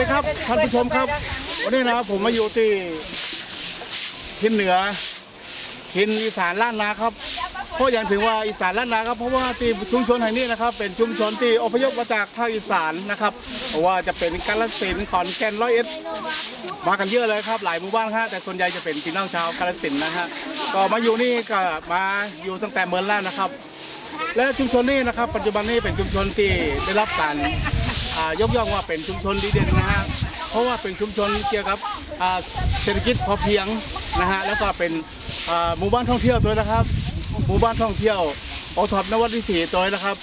สวัสดีครับท่านผู้ชมครับ วันนี้นะครับผมมาอยู่ที่ทิศเหนือทินอีสานล้านนาครับเพราะอย่างถึงว่าอีสานล้านนาครับเพราะว่าที่ชุมชนแห่งนี้นะครับ เป็นชุมชนที่อพยพมาจากภาคอีสานนะครับเพราะว่าจะเป็นกาฬสินธุ์ขอนแก่นร้อยเอ็ดมากันเยอะเลยครับ หลายหมู่บ้านครับแต่ส่วนใหญ่จะเป็นพี่น้องชาวกาฬสินธุ์นะฮะก็มาอยู่นี่ก็มาอยู่ตั้งแต่เมื่อแล้วนะครับ และชุมชนนี้นะครับ ปัจจุบันนี้เป็นชุมชนที่ได้รับการ ยกย่องว่าเป็นชุมชนดีเด่นนะฮะเพราะว่าเป็นชุมชนเกี่ยวกับเศรษฐกิจพอเพียงนะฮะแล้วก็เป็นหมู่บ้านท่องเที่ยวด้วยนะครับ หมู่บ้านท่องเที่ยวโอท็อปนวัดวิถีตัวนะครับ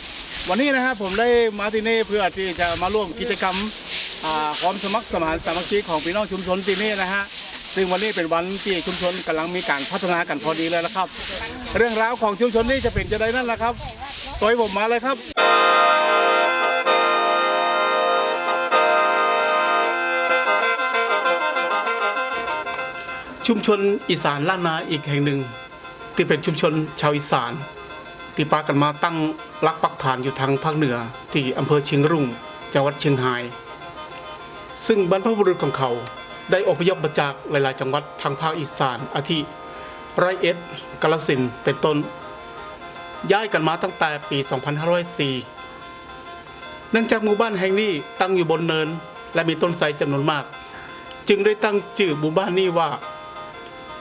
วันนี้นะครับผมได้มาที่นี่เพื่อที่จะมาร่วมกิจกรรมอ่าความสมัครสมานสามัคคีของพี่น้องชุมชนที่นี่นะฮะซึ่งวันนี้เป็นวันที่ชุมชนกำลังมีการพัฒนากันพอดีเลยนะครับ เรื่องราวของชุมชนนี้จะเป็นจะได้นั่นแหละครับตัวผมมาเลยครับ ชุมชนอีสานล้านนาอีกแห่งหนึ่ง ที่เป็นชุมชนชาวอีสานที่ปากันมาตั้งรักปักฐานอยู่ทางภาคเหนือที่อำเภอเชียงรุ่งจังหวัดเชียงราย ซึ่งบรรพบุรุษของเขาได้อพยพมาจากหลาย ๆ จังหวัดทางภาคอีสานอาทิร้อยเอ็ดกาฬสินเป็นต้น ย้ายกันมาตั้งแต่ปี 2504 เนื่องจากหมู่บ้านแห่งนี้ตั้งอยู่บนเนิน และมีต้นไทรจำนวนมาก จึงได้ตั้งชื่อหมู่บ้านนี้ว่า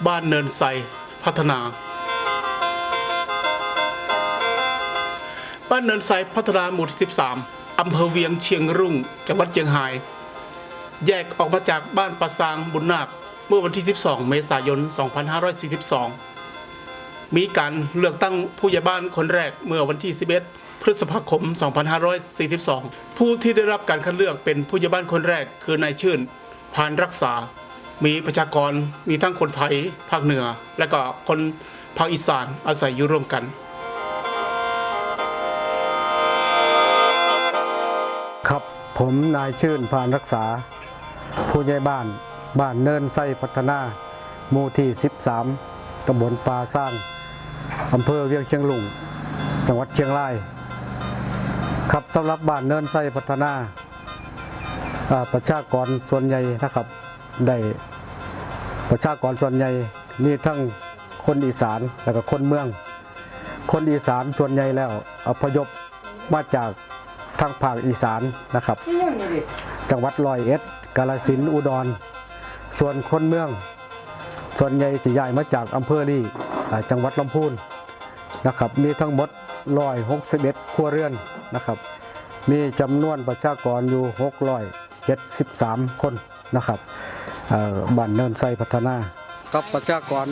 บ้านเนินไทรพัฒนา บ้านเนินไทรพัฒนาหมู่ที่13 อำเภอเวียงเชียงรุ่ง จังหวัดเชียงราย แยกออกมาจากบ้านปะซางบุญนาค เมื่อวันที่ 12 เมษายน 2542 มีการเลือกตั้งผู้ใหญ่บ้านคนแรกเมื่อวันที่ 11 พฤษภาคม 2542 ผู้ที่ได้รับการคัดเลือกเป็นผู้ใหญ่บ้านคนแรกคือนายชื่น พานรักษา มีประชากรมีทั้งคนไทยภาคเหนือ และก็คนภาคอีสานอาศัยอยู่ร่วมกัน ครับผมนายชื่นพานรักษา ผู้ใหญ่บ้านบ้านเนินไส้พัฒนาหมู่ที่ 13ตำบลปาสร้างอำเภอเวียงเชียงลุงจังหวัดเชียงราย ครับสำหรับบ้านเนินไส้พัฒนาอ่าประชากรส่วนใหญ่นะครับ ได้ประชากรส่วนใหญ่มีทั้งคนอีสานและก็คนเมือง คนอีสานส่วนใหญ่แล้วอพยพมาจากทางภาคอีสานนะครับ จังหวัดร้อยเอ็ดกาฬสินอุดร ส่วนคนเมือง ส่วนใหญ่สิย้ายมาจากอำเภอลี่จังหวัดลำพูนนะครับ มีทั้งหมดร้อยหกสิบเอ็ดครัวเรือนนะครับ มีจำนวนประชากรอยู่หกร้อยเจ็ดสิบสามคนนะครับ บ้านเนินไซพัฒนาครับประชากร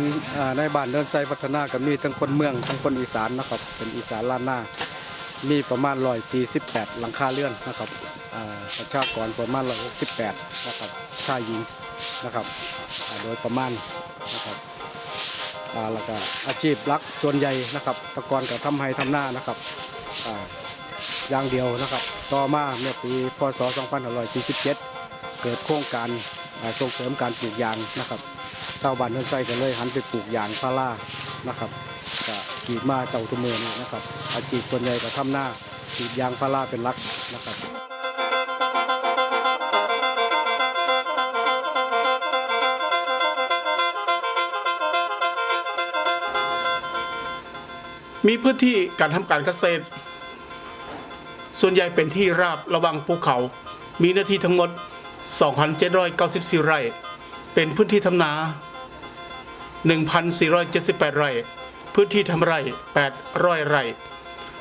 ในบ้านเนินไซพัฒนาก็มีทั้งคนเมืองทั้งคนอีสานนะครับเป็นอีสานล้านนามีประมาณ148 หลังคาเรือนนะครับประชากรประมาณ168นะครับชายหญิงนะครับโดยประมาณนะครับแล้วก็อาชีพลักส่วนใหญ่นะครับตะกอนกับทำไห้ทำหน้านะครับอย่างเดียวนะครับ ต่อมาเมื่อปีพศ 2547 เกิดโครงการ ส่งเสริมการปลูกยางนะครับชาวบ้านเนินไซก็เลยหันไปปลูกยางพารานะครับก็กรีดมาเจ้าทุกมือนี่นะครับ อาชีพส่วนใหญ่ก็ทำหน้ากรีดยางพาราเป็นหลักนะครับมีพื้นที่การทำการเกษตร ส่วนใหญ่เป็นที่ราบระวังภูเขา มีเนื้อที่ทั้งหมด 2,794 ไร่ เป็นพื้นที่ทำนา 1,478 ไร่ พื้นที่ทำไร่800 ไร่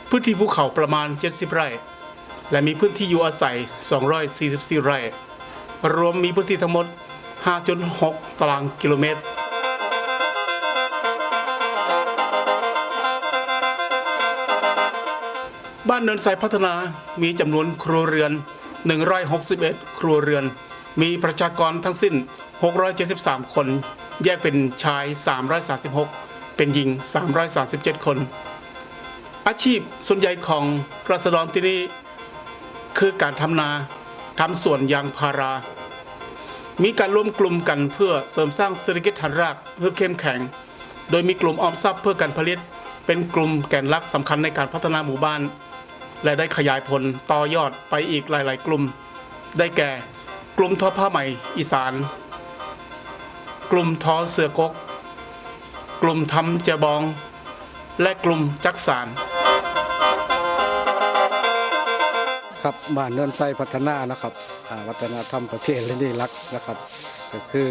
พื้นที่ภูเขาประมาณ 70 ไร่ และมีพื้นที่อยู่อาศัย 244 ไร่ รวมมีพื้นที่ทั้งหมด 5.6 ตารางกิโลเมตรบ้านเนินทรายพัฒนามีจำนวนครัวเรือน 161 ครัวเรือน มีประชากรทั้งสิ้น 673 คน แยกเป็นชาย 336 เป็นหญิง 337 คน อาชีพส่วนใหญ่ของราษฎรที่นี่คือการทำนาทำสวนยางพารา มีการร่วมกลุ่มกันเพื่อเสริมสร้างเศรษฐกิจฐานรากเพื่อเข้มแข็ง โดยมีกลุ่มออมทรัพย์เพื่อการผลิต เป็นกลุ่มแกนหลักสำคัญในการพัฒนาหมู่บ้าน และได้ขยายผลต่อยอดไปอีกหลาย ๆ กลุ่ม ได้แก่ กลุ่มทอผ้าไหมอีสาน กลุ่มทอเสือกก กลุ่มทำเจบอง และกลุ่มจักสานครับบ้านเนินไซพัฒนานะครับวัฒนธรรมประเพณีรักนะครับ ก็คือ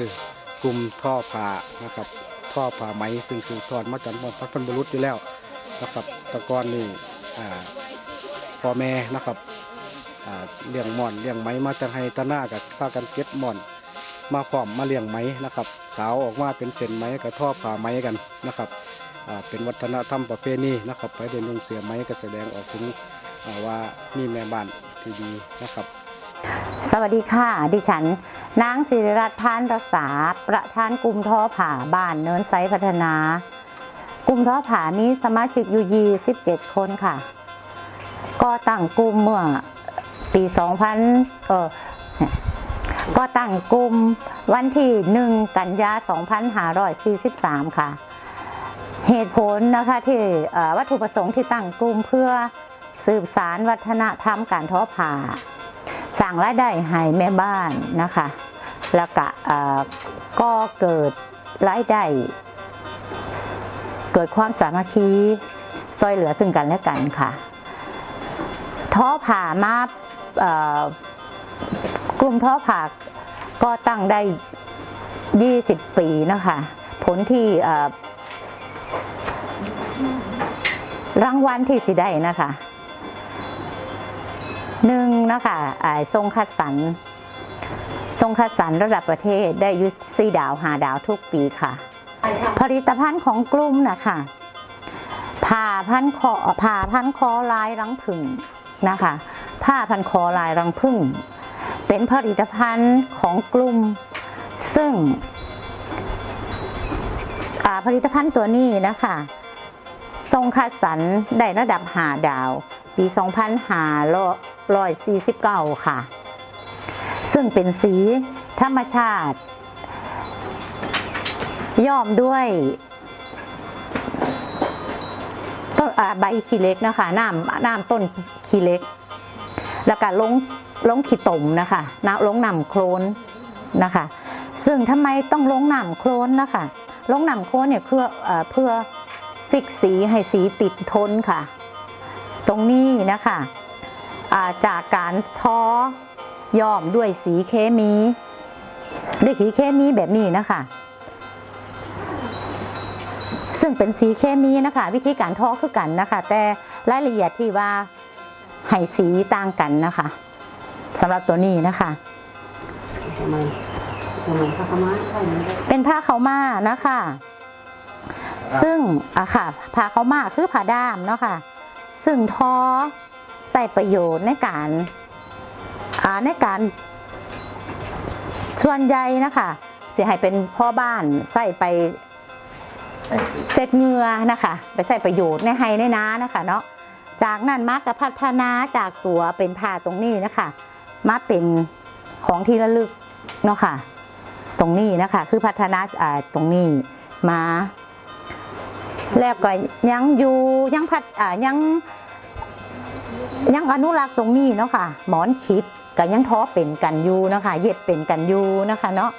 กลุ่มท่อผ้านะครับท่อผ้าไหมซึ่งคือทอดมาจากบรรพบุรุษอยู่แล้วนะครับตะกอนนี่อ่า พ่อแม่นะครับเลี้ยงหมอนเลี้ยงไหมมาจากไฮตะหน้ากับพากันเก็บหมอน มาพร้อมมาเลี้ยงไหมนะครับ สาวออกมาเป็นเส้นไหมกับท่อผ้าไหมกันนะครับเป็นวัฒนธรรมประเพณีนะครับไปเดินลงเสียไหมก็แสดงออกถึงว่ามีแม่บ้านที่ดีนะครับ สวัสดีค่ะ ดิฉัน นางศิริรัตน์พานรักษา ประธานกลุ่มท่อผ่าบ้านเนินไซพัฒนา กลุ่มท่อผ่ามีสมาชิกอยู่27คนค่ะ ก็ตั้งกลุ่มเมื่อปี2000เออก็ตั้งกลุ่มวันที่1กันยา 2543 ค่ะ เหตุผลนะคะที่วัตถุประสงค์ที่ตั้งกลุ่มเพื่อสืบสารวัฒนธรรมการทอผ่าสั่งรายได้ให้แม่บ้านนะคะ แล้วก็ก็เกิดรายได้เกิดความสามัคคีซอยเหลือซึ่งกันและกันค่ะ ท้อผ่ามาเอ่อกลุ่มท้อผ่าก็ตั้งได้ 20 ปีนะคะผลที่รางวัลที่สิได้นะคะหนึ่งนะคะอ่าทรงคัดสรรทรงคัดสรรระดับประเทศได้ยุสี่ดาวหาดาวทุกปีค่ะ ผลิตภัณฑ์ของกลุ่มนะคะผ่าพันคอผ่าพันคอลายรังผึ่ง นะคะ ผ้าพันคอลายรังผึ่งเป็นผลิตภัณฑ์ของกลุ่ม ซึ่งผลิตภัณฑ์ตัวนี้นะคะ ทรงคัดสรรได้ระดับหาดาว ปี2549 ค่ะ ซึ่งเป็นสีธรรมชาติย้อมด้วย ใบขี้เล็กนะคะน้ำน้ำต้นขี้เล็ก แล้วก็ลงลงขี้ตมนะคะน้ำลงน้ำโคลนนะคะ ซึ่งทำไมต้องลงน้ำโคลนนะคะลงน้ำโคลนเนี่ยเพื่อเอ่อเพื่อฟิกสีให้สีติดทนค่ะ ตรงนี้นะคะาจากการท้อย้อมด้วยสีเคมี ด้วยสีเคมีแบบนี้นะคะ ซึ่งเป็นสีเคมีนะคะ วิธีการทอคือกันนะคะ แต่รายละเอียดที่ว่าให้สีต่างกันนะคะสำหรับตัวนี้นะคะ เป็นผ้าเขาวมานะคะ ซึ่งอะค่ะผ้าเขาวมาคือผ้าด้ามเนาะค่ะซึ่งทอใส่ประโยชน์ในการอ่าในการส่วนใหญ่นะคะจะให้เป็นพ่อบ้านใส่ไป เสร็จเงือนะคะไปใส่ประโยชน์ในไฮในนานะคะเนาะจากนั้นมากกับพัฒนาจากตัวเป็นผ้าตรงนี้นะคะ มาเป็นของที่ระลึกเนาะค่ะ ตรงนี้นะคะ คือพัฒนาอ่าตรงนี้มา แล้วก็ยังอยู่ยังพัดอ่ายังยังอนุรักษ์ตรงนี้เนาะค่ะ หมอนคิดก็ยังท้อเป็นกันอยู่เนาะค่ะเย็ดเป็นกันอยู่นะคะเนาะ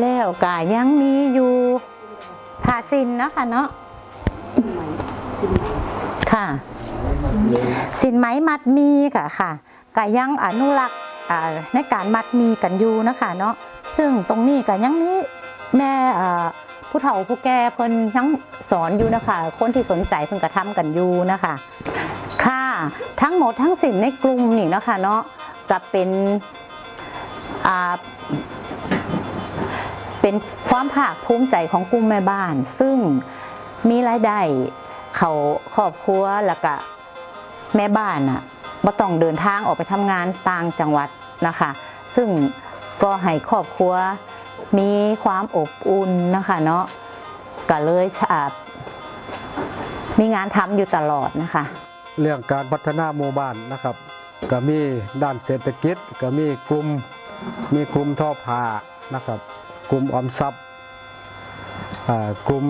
แล้วก็ยังมีอยู่ ผาสินเนาะคะเนาะค่ะ สินไหมมัดมีค่ะค่ะก็ยังอนุรักษ์ในการมัดมีกันอยู่นะคะเนาะซึ่งตรงนี้ก็ยังมีแม่ผู้เฒ่าผู้แก่เพิ่นยังสอนอยู่นะคะ คนที่สนใจเพิ่นกระทำกันอยู่นะคะ ค่ะทั้งหมดทั้งสิ้นในกลุ่มนี่นะคะเนาะก็เป็นอ่า เป็นความภาคภูมิใจของกลุ่มแม่บ้าน ซึ่งมีรายได้เขาครอบครัวแล้วก็แม่บ้านอะบ่ต้องเดินทางออกไปทำงานต่างจังหวัดนะคะ ซึ่งก็ให้ครอบครัวมีความอบอุ่นนะคะเนาะก็เลยอ่ามีงานทำอยู่ตลอดนะคะ เรื่องการพัฒนาหมู่บ้านนะครับ ก็มีด้านเศรษฐกิจก็มีกลุ่มมีกลุ่มท่อผ้านะครับ กลุ่มออมทรัพย์กลุ่ม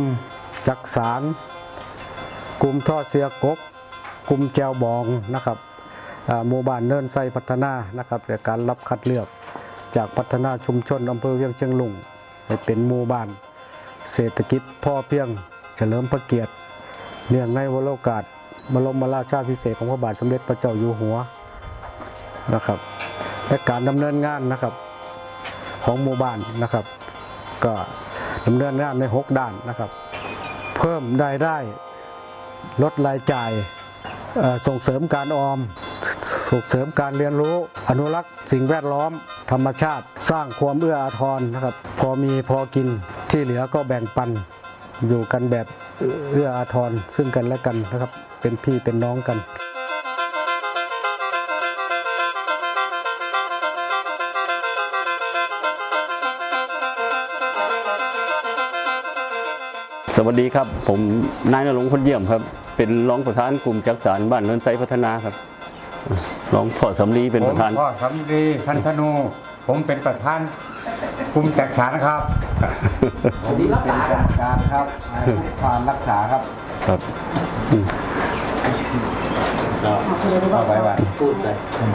จักสารกลุ่มท่อเสียกกกลุ่มแจวบองนะครับหมู่บ้านเนินไซพัฒนานะครับในการรับคัดเลือกจากพัฒนาชุมชนอำเภอเวียงเชียงลุงให้เป็นหมู่บ้าน เศรษฐกิจพ่อเพียงเฉลิมพระเกียรติเนื่องในวโรกาสบรมราชาพิเศษของพระบาทสมเด็จพระเจ้าอยู่หัวนะครับและการดำเนินงานนะครับของหมู่บ้านนะครับ ก็ดำเนินงานใน 6 ด้านนะครับ เพิ่มรายได้ลดรายจ่ายส่งเสริมการออม ส่งเสริมการเรียนรู้ อนุรักษ์สิ่งแวดล้อม ธรรมชาติ สร้างความเอื้ออาทรนะครับ พอมีพอกินที่เหลือก็แบ่งปัน อยู่กันแบบเอื้ออาทรซึ่งกันและกันนะครับ เป็นพี่เป็นน้องกัน วัสดีครับ ผมนายนรงค์คนเยี่ยมครับ เป็นรองประธานกลุ่มจักสารบ้านเนินไซพัฒนาครับรองพ่อสำลีเป็นประธาน ผมพ่อสำลีพันธนู ผมเป็นประธานกลุ่มจักสารครับผมเป็นจักสารครับผู้ผ่านรักษาครับครับอืมเอาไว้ไว้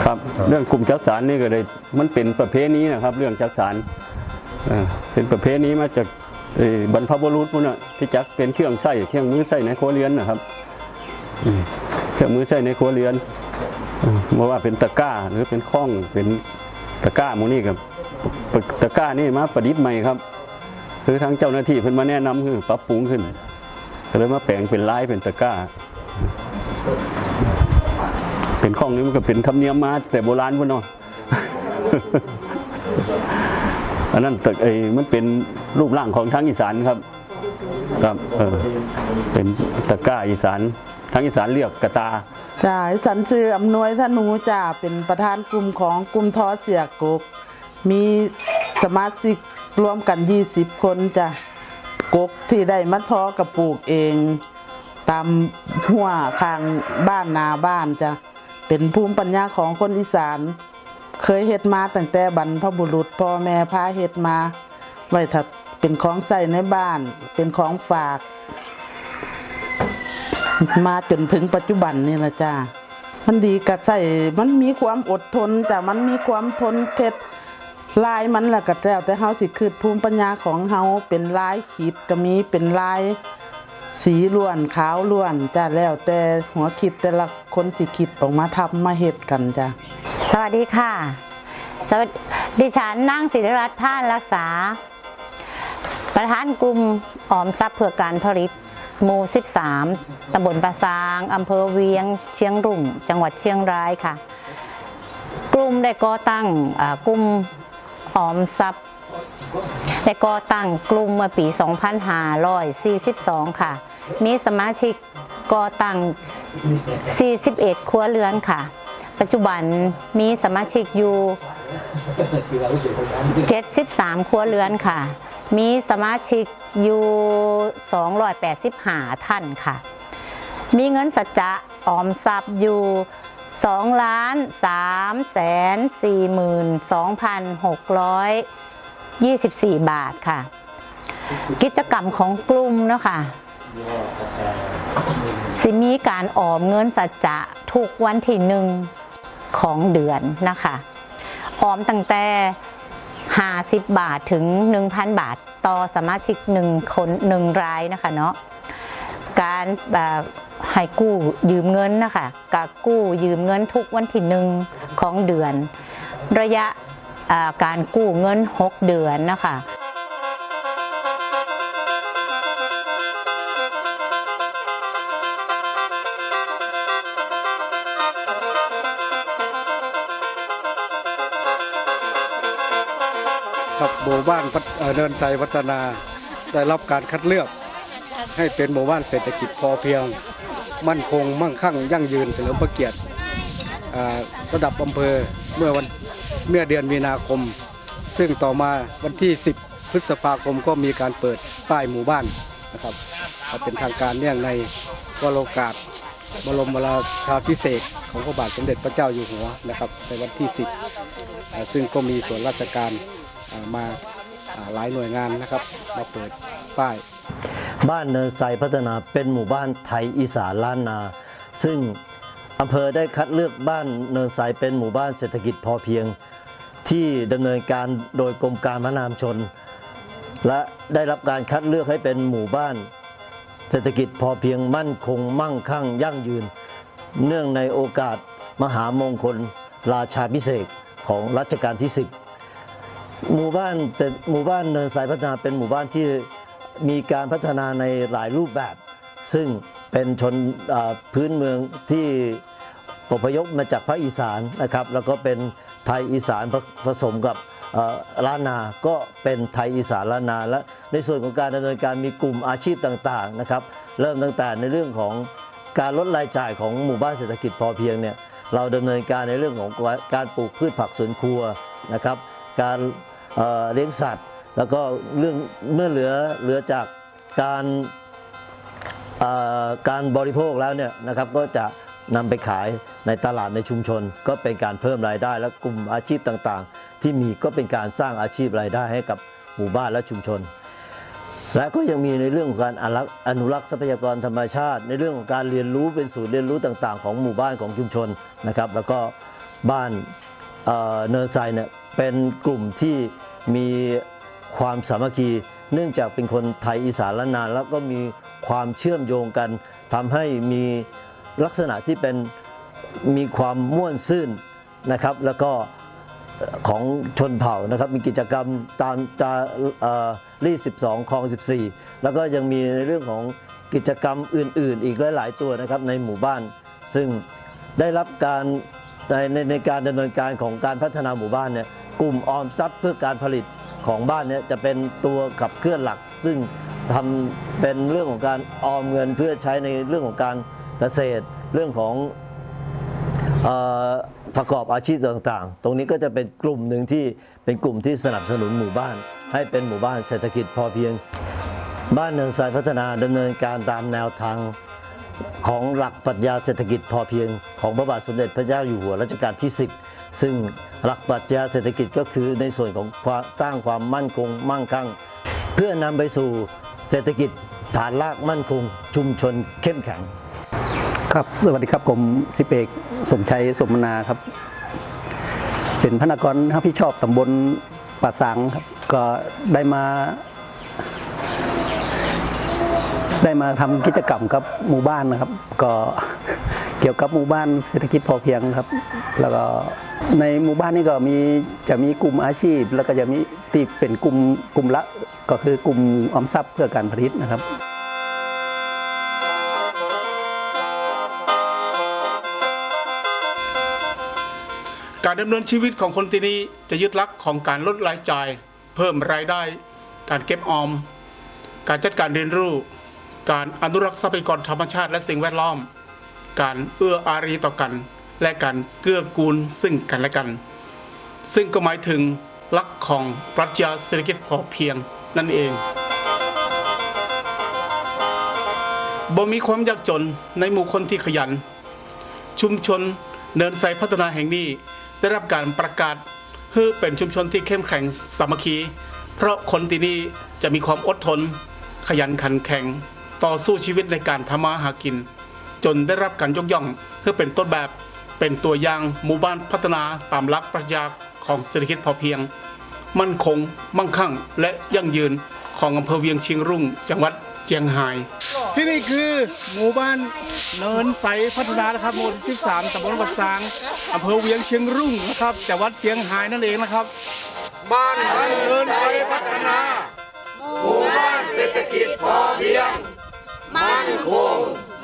ครับ เรื่องกลุ่มจักสารนี่ก็เลยมันเป็นประเพณีนะครับ เรื่องจักสารเอ่อเป็นประเพณีมาจากเอ่อ บรรพบุรุษพวกน่ะที่จักเป็นเครื่องใช้เครื่องมือใช้ในครัวเรือนนะครับเครื่องมือใช้ในครัวเรือนมไม่ว่าเป็นตะก้าหรือเป็นข้องเป็นตะก้ามูนี่ครับตะก้านี่มาประดิษฐ์ใหม่ครับคือทางเจ้าหน้าที่เพิ่นมาแนะนำคือปรับปรุงขึ้นก็เลยมาแปลงเป็นลายเป็นตะก้า เป็นข้องนี้มันก็เป็นธรรมเนียมมาแต่โบราณพุ่นเนาะ อันนั้นตึกไอ้มันเป็นรูปร่างของทางอีสานครับครับเออเป็นตะกร้าอีสานทางอีสานเรียกกระตาจ้าสันจืออำนวยธนูจ้าเป็นประธานกลุ่มของกลุ่มทอเสียกบ มีสมาชิกรวมกัน 20 คนจ้ะกกที่ได้มาทอกระปลูกเอง ตามหัวข้างบ้านนาบ้านจ้ะเป็นภูมิปัญญาของคนอีสาน เคยเฮ็ดมาตั้งแต่บรรพบุรุษพ่อแม่พาเฮ็ดมา ไว้ถ้าเป็นของใส่ในบ้าน เป็นของฝาก มาจนถึงปัจจุบันนี่ละจ้ามันดีกับใส่มันมีความอดทนจ้ะมันมีความทนเท็ดลายมันละก็แล้วแต่เฮาสิคือภูมิปัญญาของเฮาเป็นลายขีดก็มีเป็นลายสีล้วนขาวล้วนจ้ะแล้วแต่หัวคิดแต่ละคนสิคิดออกมาทำมาเฮ็ดกันจ้ะ สวัสดีค่ะสวัสดีดิฉันนางศิริรัตน์ท่านรักษา ประธานกลุ่มออมทรัพย์เพื่อการผลิตหมู่ 13 ตำบลปราซาง อำเภอเวียง เชียงรุ่ง จังหวัดเชียงรายค่ะ กลุ่มได้ก่อตั้งกลุ่มออมทรัพย์ ได้ก่อตั้งกลุ่มเมื่อปี 2542 ค่ะ มีสมาชิกก่อตั้ง 41 ครัวเรือนค่ะ ปัจจุบันมีสมาชิกอยู่ 73 ครัวเรือนค่ะ มีสมาชิกอยู่ 285 ท่านค่ะ มีเงินสัจจะออมทรัพย์อยู่2ล้าน3แสน42,624 บาทค่ะ กิจกรรมของกลุ่มเนาะค่ะสิมีการออมเงินสัจจะทุกวันที่หนึ่ง ของเดือนนะคะออมตั้งแต่50 บาทถึง 1,000 บาท ต่อสมาชิกหนึ่งคนหนึ่งรายนะคะเนาะการแบบให้กู้ยืมเงินนะคะกับกู้ยืมเงินทุกวันที่หนึ่งของเดือน ระยะการกู้เงิน 6 เดือนนะคะ หมู่บ้านพัฒเอ่อเนินใจพัฒนา ได้รับการคัดเลือกให้เป็นหมู่บ้านเศรษฐกิจพอเพียง มั่นคงมั่งคั่งยั่งยืนเฉลิมพระเกียรติระดับอำเภอเมื่อวันเมื่อเดือนมีนาคม ซึ่งต่อมาวันที่ 10 พฤษภาคมก็มีการเปิดป้ายหมู่บ้านนะครับเป็นทางการเนื่องในวโรกาสบรมราชาพิเศษของพระบาทสมเด็จพระเจ้าอยู่หัวนะครับในวันที่ 10 ซึ่งก็มีส่วนราชการ มาหลายหน่วยงานนะครับมาเปิดป้ายบ้านเนินไซพัฒนาเป็นหมู่บ้านไทยอีสานล้านนา ซึ่งอำเภอได้คัดเลือกบ้านเนินไซเป็นหมู่บ้านเศรษฐกิจพอเพียง ที่ดำเนินการโดยกรมการพัฒนามชน และได้รับการคัดเลือกให้เป็นหมู่บ้าน เศรษฐกิจพอเพียงมั่นคง มั่งคั่งยั่งยืน เนื่องในโอกาสมหามงคลราชาพิเศษของรัชกาลที่ 10 หมู่บ้านเสร็จหมู่บ้านเนินสายพัฒนาเป็นหมู่บ้านที่มีการพัฒนาในหลายรูปแบบ ซึ่งเป็นชนพื้นเมืองที่อพยพมาจากภาคอีสานนะครับ แล้วก็เป็นไทยอีสานผผสมกับล้านนา ก็เป็นไทยอีสานล้านนา และในส่วนของการดำเนินการมีกลุ่มอาชีพต่างๆนะครับ เริ่มตั้งแต่ในเรื่องของการลดรายจ่ายของหมู่บ้านเศรษฐกิจพอเพียงเนี่ย เราดำเนินการในเรื่องของการปลูกพืชผักสวนครัวนะครับ การเเลี้ยงสัตว์ แล้วก็เรื่องเมื่อเหลือเหลือจากการการบริโภคแล้วเนี่ยนะครับก็จะนำไปขายในตลาดในชุมชน ก็เป็นการเพิ่มรายได้ และกลุ่มอาชีพต่างๆ ที่มีก็เป็นการสร้างอาชีพรายได้ให้กับหมู่บ้านและชุมชน และก็ยังมีในเรื่องของการอนุรักษ์ทรัพยากรธรรมชาติ ในเรื่องของการเรียนรู้เป็นศูนย์เรียนรู้ต่าง ๆ ของหมู่บ้านของชุมชนนะครับแล้วก็บ้านเอ่อเนินทรายเนี่ย เป็นกลุ่มที่มีความสามัคคี เนื่องจากเป็นคนไทยอีสานล้าน แล้วก็มีความเชื่อมโยงกันทำให้มีลักษณะที่เป็นมีความม่วนซื่นนะครับ แล้วก็ของชนเผ่านะครับมีกิจกรรมตามจาเอ่อรี12คลอง 14 แล้วก็ยังมีในเรื่องของกิจกรรมอื่น ๆ อีกหลาย ๆ ตัวนะครับในหมู่บ้าน ซึ่งได้รับการในในในการดำเนินการของการพัฒนาหมู่บ้านเนี่ย กลุ่มออมทรัพย์เพื่อการผลิตของบ้านเนี่ยจะเป็นตัวขับเคลื่อนหลัก ซึ่งทำเป็นเรื่องของการออมเงินเพื่อใช้ในเรื่องของการเกษตร เรื่องของประกอบอาชีพต่างๆ ตรงนี้ก็จะเป็นกลุ่มหนึ่งที่เป็นกลุ่มที่สนับสนุนหมู่บ้าน ให้เป็นหมู่บ้านเศรษฐกิจพอเพียง บ้านเนินทรายพัฒนาดำเนินการตามแนวทางของหลักปรัชญาเศรษฐกิจพอเพียง ของพระบาทสมเด็จพระเจ้าอยู่หัวรัชกาลที่ 10 ซึ่งหลักปรัชญาเศรษฐกิจก็คือในส่วนของสร้างความมั่นคงมั่งคั่ง เพื่อนำไปสู่เศรษฐกิจฐานรากมั่นคง ชุมชนเข้มแข็ง ครับสวัสดีครับผมสิบเอกสมชัยสมนาครับ เป็นพนักงานรับผิดชอบตำบลป่าสังครับก็ได้มา ได้มาทำกิจกรรมกับหมู่บ้านนะครับ ก็ เกี่ยวกับหมู่บ้านเศรษฐกิจพอเพียงครับ แล้วก็ในหมู่บ้านนี้ก็มีจะมีกลุ่มอาชีพ แล้วก็จะมีที่เป็นกลุ่มกลุ่มละก็คือกลุ่มออมทรัพย์เพื่อการผลิตนะครับการดำเนินชีวิตของคนที่นี่จะยึดหลักของการลดรายจ่าย เพิ่มรายได้ การเก็บออม การจัดการเรียนรู้ การอนุรักษ์ทรัพยากรธรรมชาติและสิ่งแวดล้อม การเอื้ออารีต่อกัน และการเกื้อกูลซึ่งกันและกัน ซึ่งก็หมายถึงหลักของปรัชญาเศรษฐกิจพอเพียงนั่นเองบ่มีความยากจนในหมู่คนที่ขยัน ชุมชนเนินไซพัฒนาแห่งนี้ได้รับการประกาศให้เป็นชุมชนที่เข้มแข็งสามัคคี เพราะคนที่นี่จะมีความอดทน ขยันขันแข็ง ต่อสู้ชีวิตในการทำมาหากิน จนได้รับการยกย่องเพื่อเป็นต้นแบบเป็นตัวอย่างหมู่บ้านพัฒนาตามหลักปรัชญาของเศรษฐกิจพอเพียง มั่นคง มั่งคั่ง และยั่งยืนของอำเภอเวียงเชียงรุ่ง จังหวัดเจียงไฮ้ที่นี่คือหมู่บ้านเนินใสพัฒนานะครับหมู่ที่13ตำบลวัดซางอำเภอเวียงเชียงรุ่งนะครับจังหวัดเจียงไฮ้นั่นเองนะครับ บ้านเนินใสพัฒนา หมู่บ้านเศรษฐกิจพอเพียง มั่นค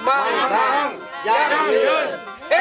มั่นคงยั่งยืนเอ